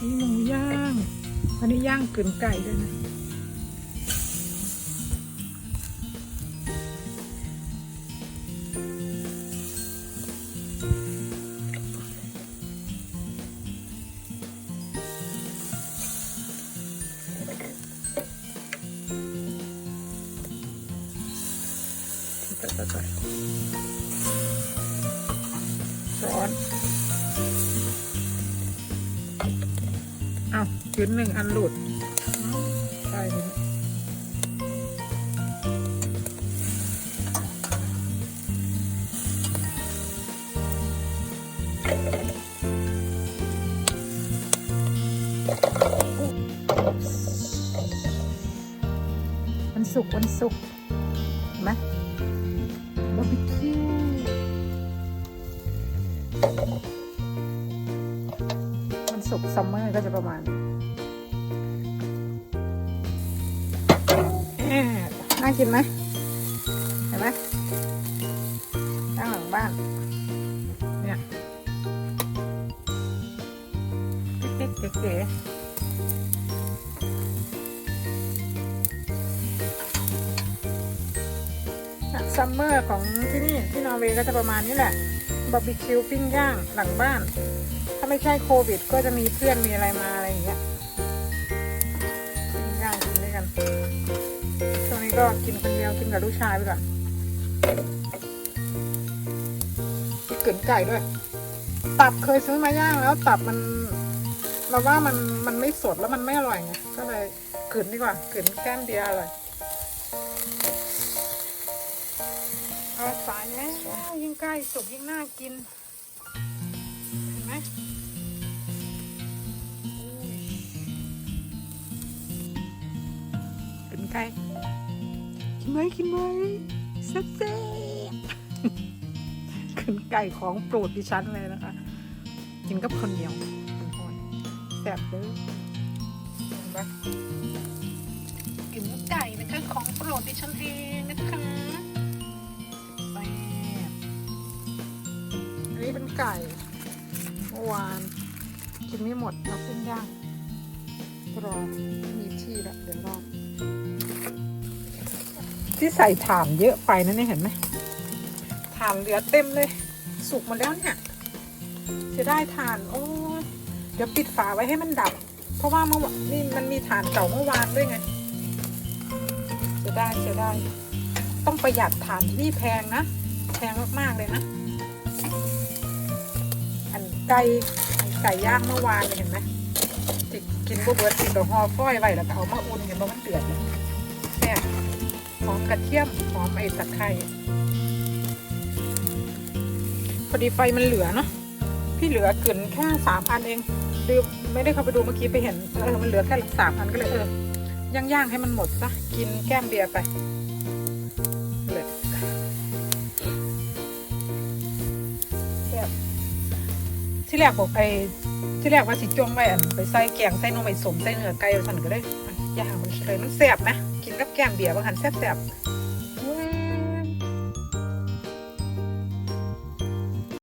นี่หมูย่าง อันนี้ย่างเกลืนไก่ด้วยนะ Right. อส นเอาวยืนหนึ่งอันหลุดใช่วันศุกร์วันศุกร์เห็นไหมบาร์บีคิวมันสุกร์ซัมเมอร์ก็จะประมาณนี้ น่ากินไหมเห็นไหมข้างหลังบ้าน เนี่ยเล็กๆเก๋ๆซัมเมอร์ของที่นี่ที่นอร์เวย์ก็จะประมาณนี้แหละบาร์บีคิวปิ้งย่างหลังบ้าน ถ้าไม่ใช่โควิด ก็จะมีเพื่อนมีอะไรมาอะไรอย่างเงี้ย นี้ก็กินคนเดียวกินกับลูกชายไปก่อนมีกลืนไก่ด้วย ตับเคยซื้อมาย่างแล้วตับมันเราว่ามันมันไม่สดแล้วมันไม่อร่อยไงก็เลยกลืนดีกว่ากลืนแก้มเดียวอร่อยเอาสายเนี้ยยิ่งใกล้สุกยิ่งน่ากิน เห็นไหมกินไก่ ไหมกินไหมแซ่บแซ่บกินไก่ของโปรดดิฉันเลยนะคะ กินกับข้าวเหนียวเป็นหอยแซ่บเลยเห็นไหมกินกับไก่นะคะของโปรดดิฉันเองนะคะแซ่บอันนี้เป็นไก่เมื่อวานกินไม่หมดเอาเส้นย่างรอไม่มีที่ละเดี๋ยวรอ ที่ใส่ถ่านเยอะไปนั่นนี่เห็นไหมถ่านเหลือเต็มเลย สุกหมดแล้วเนี่ยจะได้ถ่านโอ้ยเดี๋ยวปิดฝาไว้ให้มันดับ เพราะว่าเมื่อวานนี่มันมีถ่านเก่าเมื่อวานด้วยไงจะได้จะได้ ต้องประหยัดถ่านที่นี่แพงนะแพงมากๆเลยนะอันไก่ไก่ย่างเมื่อวานเนี่ยเห็นไหมติกินบวเบิร์ติดกับห่อฝ้อยไว้แล้วก็เอามาอุ่นเห็นว่ามันเดือดเลยแซ่บ หอมกระเทียมหอมไอ้ตะไคร้พอดีไฟมันเหลือเนาะพี่เหลือเกินแค่สามอันเองดืมไม่ได้เข้าไปดูเมื่อกี้ไปเห็นเออมันเหลือแค่สามอันก็เลยเออย่างๆให้มันหมดซะกินแก้มเบียร์ไปเลยแซ่บที่แรกบอกไอ้ที่แรกว่าสิจงไว้อันไปใส่แกงใส่นมใบสมใส่เนื้อไก่สันก็เล ยอะย่างมันเลยมันแสบไหมกินกับแกงเบียร์บางหันแสบแซ่บๆ